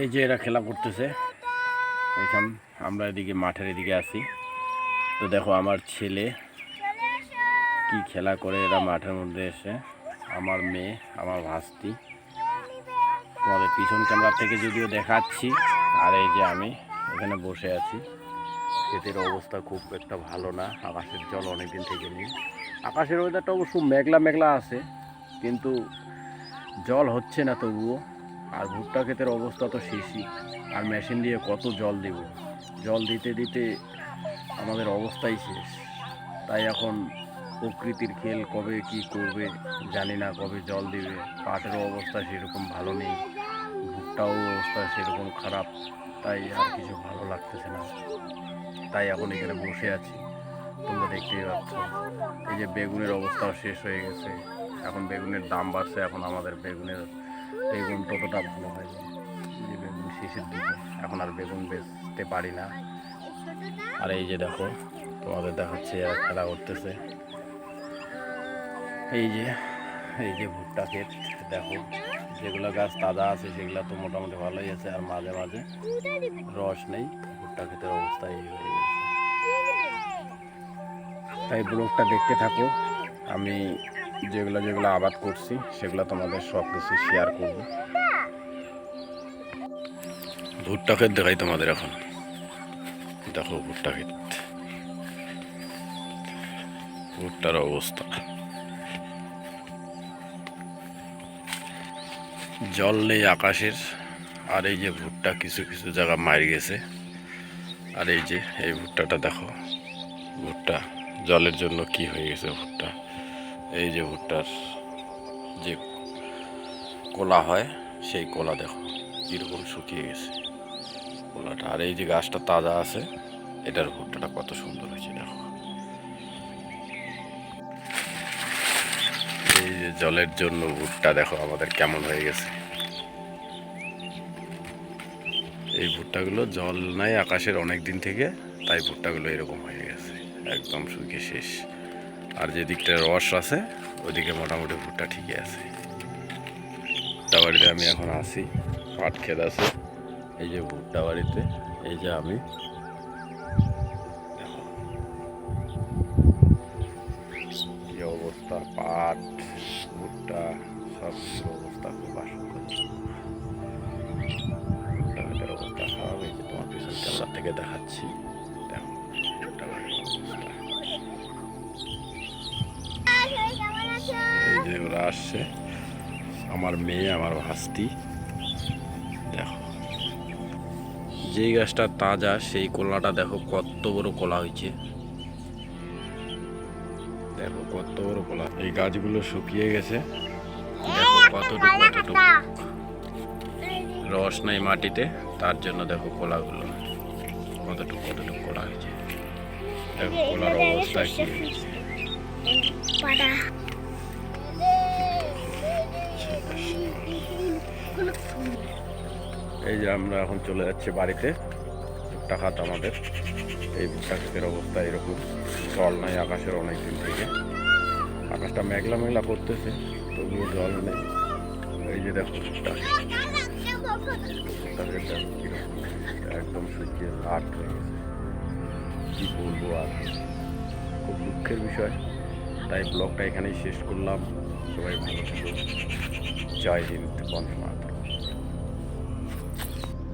এই যে এরা খেলা করতেছে, এখন আমরা এদিকে মাঠের এদিকে আছি। তো দেখো আমার ছেলে কি খেলা করে এরা মাঠের মধ্যে এসে, আমার মেয়ে, আমার ভাস্তি। তোমাদের পিছন ক্যামেরা থেকে যদিও দেখাচ্ছি, আর এই যে আমি এখানে বসে আছি। ক্ষেতের অবস্থা খুব একটা ভালো না, আকাশের জল অনেকদিন থেকে নেই। আকাশের ওয়েদারটা অবশ্য মেঘলা মেঘলা আছে, কিন্তু জল হচ্ছে না তবুও। আর ভুট্টা ক্ষেতের অবস্থা তো শেষই আর মেশিন দিয়ে কত জল দেব? জল দিতে দিতে আমাদের অবস্থাই শেষ। তাই এখন প্রকৃতির খেল কবে কি করবে জানি না, কবে জল দেবে। পাটেরও অবস্থা সেরকম ভালো নেই, ভুট্টাও অবস্থা সেরকম খারাপ। তাই আর কিছু ভালো লাগতেছে না। তাই এখন এখানে বসে আছি। তোমরা দেখতেই পাচ্ছ। এই যে বেগুনের অবস্থাও শেষ হয়ে গেছে। এখন বেগুনের দাম বাড়ছে, এখন আমাদের বেগুনের বেগুন ততটা ভালো হয়? যে বেগুন শেষের দিকে। এখন আর বেগুন বেচতে পারি না। আর এই যে দেখো, তোমাদের দেখাচ্ছে এরা খেলা করতেছে। এই যে এই যে ভুট্টা ক্ষেত, দেখো। যেগুলো গাছ তাজা আছে, সেগুলো তো মোটামুটি ভালোই আছে, আর মাঝে মাঝে রস নেই। ভুট্টা ক্ষেতের অবস্থা এই হয়ে গেছে। তাই ব্লগটা দেখতে থাকো। আমি যেগুলো যেগুলো আবাদ করছি, সেগুলো তোমাদের সব কিছু শেয়ার করব। ভুট্টা ক্ষেত দেখাই তোমাদের এখন। দেখো ভুট্টা ক্ষেত। ভুট্টার অবস্থা। জল নেই আকাশের, আর এই যে ভুট্টা কিছু কিছু জায়গা মারি গেছে। আর এই যে, এই ভুট্টাটা দেখো। ভুট্টা, জলের জন্য কি হয়ে গেছে ভুট্টা? এই যে ভুট্টার যে কোলা হয়, সেই কোলা দেখো, কীরকম শুকিয়ে গেছে কোলাটা। আর এই যে গাছটা তাজা আছে, এটার ভুট্টাটা কত সুন্দর হয়েছে, দেখো। এই যে জলের জন্য ভুট্টা, দেখো আমাদের কেমন হয়ে গেছে। এই ভুট্টাগুলো জল নাই আকাশের অনেক দিন থেকে, তাই ভুট্টাগুলো এরকম হয়ে গেছে, একদম শুকিয়ে শেষ। আর যে দিকটা রস আছে, ওইদিকে মোটামুটি ভুট্টা ঠিকই আছে। ভুট্টা আমি এখন আসি পাট ক্ষেত আছে। এই যে ভুট্টা বাড়িতে এই যে আমি। কি অবস্থা? পাট, ভুট্টা, সব অবস্থা? খুব আশঙ্কা অবস্থা হয়েছে তোমার পিছন থেকে দেখাচ্ছি। ওরা আসছে। আমার মেয়ে আমার ভাস্তি। দেখো। যেই গাছটা তাজা সেই কলাটা দেখো কত বড় কলা হয়েছে। দেখো কত বড় কলা। এই গাছগুলো শুকিয়ে গেছে। দেখো কতটুকু কতটুকু। রস নাই মাটিতে তার জন্য দেখো কলাগুলো। কতটুকু কতটুকু কলা হয়েছে। দেখো কলার অবস্থা কি এই যে আমরা এখন চলে যাচ্ছি বাড়িতে। খাত আমাদের। এই ক্ষেতের অবস্থা এরকম। জল নাই আকাশের অনেক দিন থেকে। আকাশটা মেঘলা মেঘলা করতেছে, তবুও জল নেই। এই যে দেখো একদম সূর্যের লাট হয়ে গেছে। কী বলব আর? খুব দুঃখের বিষয়। তাই ব্লগটা এখানেই শেষ করলাম। সবাই ভালো থেকো। জয় হিন্দ, বন্দে মাতরম।